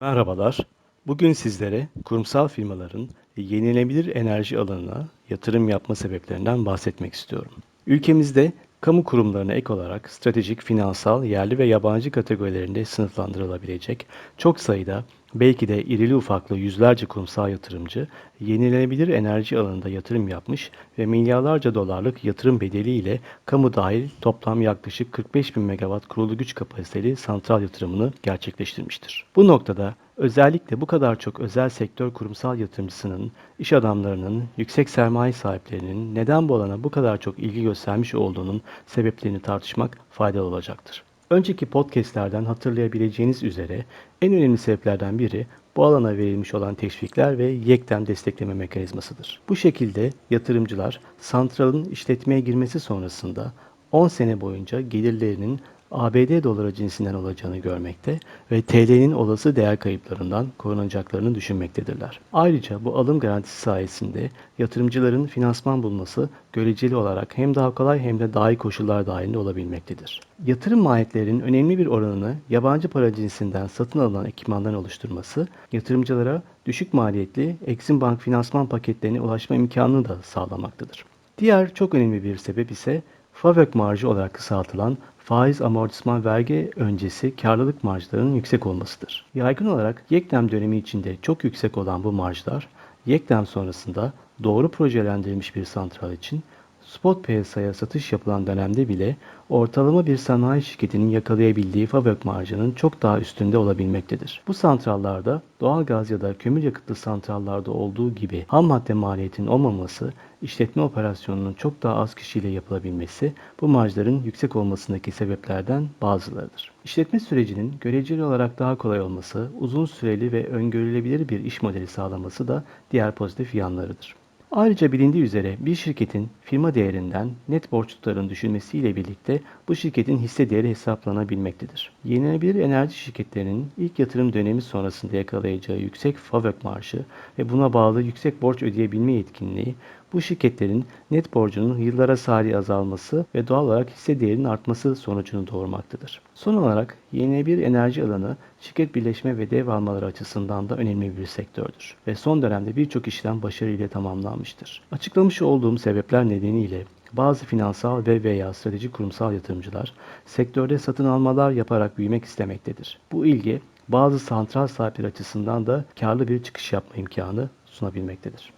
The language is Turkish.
Merhabalar. Bugün sizlere kurumsal firmaların yenilenebilir enerji alanına yatırım yapma sebeplerinden bahsetmek istiyorum. Ülkemizde kamu kurumlarına ek olarak stratejik, finansal, yerli ve yabancı kategorilerinde sınıflandırılabilecek çok sayıda belki de irili ufaklı yüzlerce kurumsal yatırımcı yenilenebilir enerji alanında yatırım yapmış ve milyarlarca dolarlık yatırım bedeliyle kamu dahil toplam yaklaşık 45 bin megawatt kurulu güç kapasiteli santral yatırımını gerçekleştirmiştir. Bu noktada özellikle bu kadar çok özel sektör kurumsal yatırımcısının, iş adamlarının, yüksek sermaye sahiplerinin neden bu alana bu kadar çok ilgi göstermiş olduğunun sebeplerini tartışmak faydalı olacaktır. Önceki podcastlerden hatırlayabileceğiniz üzere en önemli sebeplerden biri bu alana verilmiş olan teşvikler ve yekten destekleme mekanizmasıdır. Bu şekilde yatırımcılar santralın işletmeye girmesi sonrasında 10 sene boyunca gelirlerinin ABD doları cinsinden olacağını görmekte ve TL'nin olası değer kayıplarından korunacaklarını düşünmektedirler. Ayrıca bu alım garantisi sayesinde yatırımcıların finansman bulması göreceli olarak hem daha kolay hem de daha iyi koşullar dahilinde olabilmektedir. Yatırım maliyetlerinin önemli bir oranını yabancı para cinsinden satın alınan ekipmanların oluşturması, yatırımcılara düşük maliyetli Exim Bank finansman paketlerine ulaşma imkanını da sağlamaktadır. Diğer çok önemli bir sebep ise FAVÖK marjı olarak kısaltılan faiz amortisman vergi öncesi karlılık marjlarının yüksek olmasıdır. Yaygın olarak YEKDEM dönemi içinde çok yüksek olan bu marjlar, YEKDEM sonrasında doğru projelendirilmiş bir santral için spot piyasaya satış yapılan dönemde bile ortalama bir sanayi şirketinin yakalayabildiği fabrik marjının çok daha üstünde olabilmektedir. Bu santrallarda doğal gaz ya da kömür yakıtlı santrallarda olduğu gibi ham madde maliyetinin olmaması, işletme operasyonunun çok daha az kişiyle yapılabilmesi bu marjların yüksek olmasındaki sebeplerden bazılarıdır. İşletme sürecinin göreceli olarak daha kolay olması, uzun süreli ve öngörülebilir bir iş modeli sağlaması da diğer pozitif yanlarıdır. Ayrıca bilindiği üzere bir şirketin firma değerinden net borç tutarın düşülmesiyle birlikte bu şirketin hisse değeri hesaplanabilmektedir. Yenilenebilir enerji şirketlerinin ilk yatırım dönemi sonrasında yakalayacağı yüksek FAVÖK marşı ve buna bağlı yüksek borç ödeyebilme yetkinliği bu şirketlerin net borcunun yıllara sari azalması ve doğal olarak hisse değerinin artması sonucunu doğurmaktadır. Son olarak yenilenebilir enerji alanı şirket birleşme ve dev almaları açısından da önemli bir sektördür ve son dönemde birçok işlem başarıyla tamamlanmıştır. Açıklamış olduğum sebepler nedeniyle bazı finansal ve veya stratejik kurumsal yatırımcılar sektörde satın almalar yaparak büyümek istemektedir. Bu ilgi bazı santral sahipleri açısından da karlı bir çıkış yapma imkanı sunabilmektedir.